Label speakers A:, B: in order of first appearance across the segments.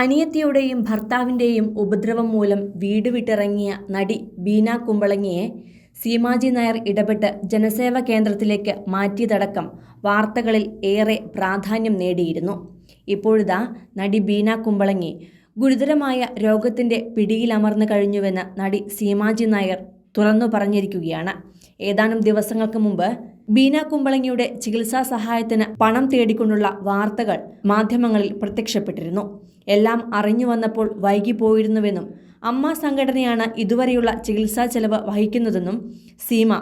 A: അനിയത്തിയുടെയും ഭർത്താവിന്റെയും ഉപദ്രവം മൂലം വീട് വിട്ടിറങ്ങിയ നടി ബീന കുമ്പളങ്ങിയെ സീമാജി നായർ ഇടപെട്ട് ജനസേവ കേന്ദ്രത്തിലേക്ക് മാറ്റിയതടക്കം വാർത്തകളിൽ ഏറെ പ്രാധാന്യം നേടിയിരുന്നു. ഇപ്പോഴിതാ നടി ബീന കുമ്പളങ്ങി ഗുരുതരമായ രോഗത്തിന്റെ പിടിയിലമർന്നു കഴിഞ്ഞുവെന്ന് നടി സീമാജി നായർ തുറന്നു പറഞ്ഞിരിക്കുകയാണ്. ഏതാനും ദിവസങ്ങൾക്ക് മുമ്പ് ബീന കുമ്പളങ്ങിയുടെ ചികിത്സാ സഹായത്തിന് പണം തേടിക്കൊണ്ടുള്ള വാർത്തകൾ മാധ്യമങ്ങളിൽ പ്രത്യക്ഷപ്പെട്ടിരുന്നു. എല്ലാം അറിഞ്ഞു വന്നപ്പോൾ വൈകിപ്പോയിരുന്നുവെന്നും അമ്മ സംഘടനയാണ് ഇതുവരെയുള്ള ചികിത്സാ ചെലവ് വഹിക്കുന്നതെന്നും സീമ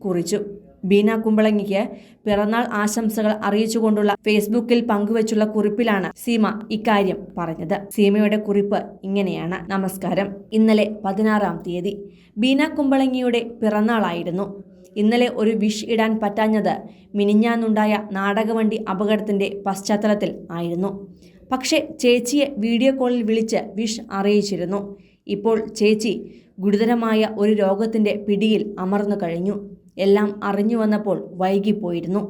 A: കുറിച്ചു. ബീന കുമ്പളങ്ങിക്ക് പിറന്നാൾ ആശംസകൾ അറിയിച്ചുകൊണ്ടുള്ള ഫേസ്ബുക്കിൽ പങ്കുവച്ചുള്ള കുറിപ്പിലാണ് സീമ ഇക്കാര്യം പറഞ്ഞത്. സീമയുടെ കുറിപ്പ് ഇങ്ങനെയാണ്. നമസ്കാരം. ഇന്നലെ പതിനാറാം തീയതി ബീന കുമ്പളങ്ങിയുടെ പിറന്നാളായിരുന്നു. ഇന്നലെ ഒരു വിഷ് ഇടാൻ പറ്റാഞ്ഞത് മിനിഞ്ഞാന്നുണ്ടായ നാടകവണ്ടി അപകടത്തിന്റെ പശ്ചാത്തലത്തിൽ ആയിരുന്നു. പക്ഷേ ചേച്ചിയെ വീഡിയോ കോളിൽ വിളിച്ച് വിഷ് അറിയിച്ചിരുന്നു. ഇപ്പോൾ ചേച്ചി ഗുരുതരമായ ഒരു രോഗത്തിന്റെ പിടിയിൽ അമർന്നു കഴിഞ്ഞു. എല്ലാം അറിഞ്ഞു വന്നപ്പോൾ വൈകിപ്പോയിരുന്നു.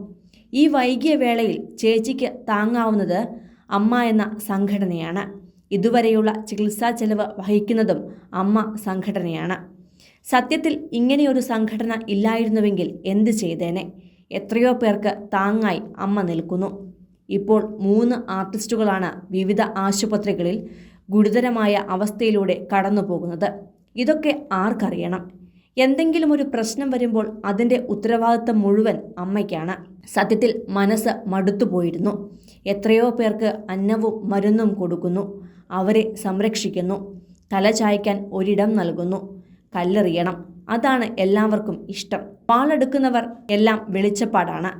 A: ഈ വൈകിയ വേളയിൽ ചേച്ചിക്ക് താങ്ങാവുന്നത് അമ്മ എന്ന സംഘടനയാണ്. ഇതുവരെയുള്ള ചികിത്സാ ചെലവ് വഹിക്കുന്നതും അമ്മ സംഘടനയാണ്. സത്യത്തിൽ ഇങ്ങനെയൊരു സംഘടന ഇല്ലായിരുന്നുവെങ്കിൽ എന്ത് ചെയ്തേനെ? എത്രയോ പേർക്ക് താങ്ങായി അമ്മ നിൽക്കുന്നു. ഇപ്പോൾ മൂന്ന് ആർട്ടിസ്റ്റുകളാണ് വിവിധ ആശുപത്രികളിൽ ഗുരുതരമായ അവസ്ഥയിലൂടെ കടന്നു പോകുന്നത് ഇതൊക്കെ ആർക്കറിയണം? എന്തെങ്കിലും ഒരു പ്രശ്നം വരുമ്പോൾ അതിന്റെ ഉത്തരവാദിത്തം മുഴുവൻ അമ്മയ്ക്കാണ്. സത്യത്തിൽ മനസ്സ് മടുത്തുപോയിരുന്നു എത്രയോ പേർക്ക് അന്നവും മരുന്നും കൊടുക്കുന്നു. അവരെ സംരക്ഷിക്കുന്നു. തല ചായ്ക്കാൻ ഒരിടം നൽകുന്നു. കല്ലെറിയണം. അതാണ് എല്ലാവർക്കും ഇഷ്ടം. പാളെടുക്കുന്നവർ എല്ലാം വെളിച്ചപ്പാടാണ്.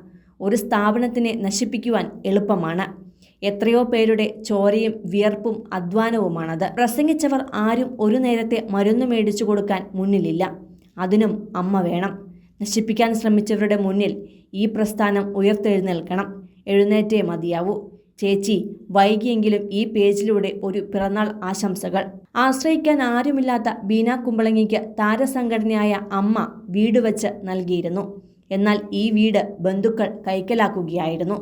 A: ഒരു സ്ഥാപനത്തിനെ നശിപ്പിക്കുവാൻ എളുപ്പമാണ്. എത്രയോ പേരുടെ ചോരയും വിയർപ്പും അധ്വാനവുമാണത്. പ്രസംഗിച്ചവർ ആരും ഒരു നേരത്തെ മരുന്ന് മേടിച്ചു കൊടുക്കാൻ മുന്നിലില്ല. അതിനും അമ്മ വേണം. നശിപ്പിക്കാൻ ശ്രമിച്ചവരുടെ മുന്നിൽ ഈ പ്രസ്ഥാനം ഉയർത്തെഴുന്നേൽക്കണം. എഴുന്നേറ്റേ മതിയാവൂ. ചേച്ചി വൈകിയെങ്കിലും ഈ പേജിലൂടെ ഒരു പിറന്നാൾ ആശംസകൾ. ആശ്രയിക്കാൻ ആരുമില്ലാത്ത ബീന കുമ്പളങ്ങിക്ക് താരസംഘടനയായ അമ്മ വീട് വച്ച് നൽകിയിരുന്നു. എന്നാൽ ഈ വീട് ബന്ധുക്കൾ കൈക്കലാക്കുകയായിരുന്നു.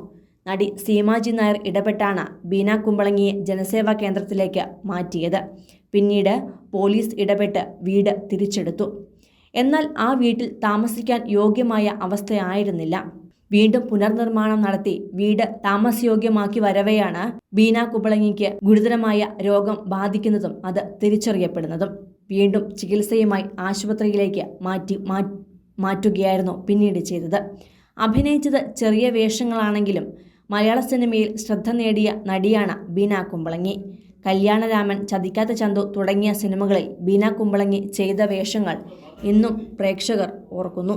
A: നടി സീമാജി നായർ ഇടപെട്ടാണ് ബീന കുമ്പളങ്ങിയെ ജനസേവാ കേന്ദ്രത്തിലേക്ക് മാറ്റിയത്. പിന്നീട് പോലീസ് ഇടപെട്ട് വീട് തിരിച്ചെടുത്തു. എന്നാൽ ആ വീട്ടിൽ താമസിക്കാൻ യോഗ്യമായ അവസ്ഥയായിരുന്നില്ല. വീണ്ടും പുനർനിർമ്മാണം നടത്തി വീട് താമസയോഗ്യമാക്കി വരവെയാണ് ബീന കുമ്പളങ്ങിക്ക് ഗുരുതരമായ രോഗം ബാധിക്കുന്നതും അത് തിരിച്ചറിയപ്പെടുന്നതും. വീണ്ടും ചികിത്സയുമായി ആശുപത്രിയിലേക്ക് മാറ്റി മാറ്റുകയായിരുന്നു പിന്നീട് ചെയ്തത്. അഭിനയിച്ചത് ചെറിയ വേഷങ്ങളാണെങ്കിലും മലയാള സിനിമയിൽ ശ്രദ്ധ നേടിയ നടിയാണ് ബീന കുമ്പളങ്ങി. കല്യാണരാമൻ ചതിക്കാത്ത ചന്തു തുടങ്ങിയ സിനിമകളിൽ ബീന കുമ്പളങ്ങി ചെയ്ത വേഷങ്ങൾ ഇന്നും പ്രേക്ഷകർ ഓർക്കുന്നു.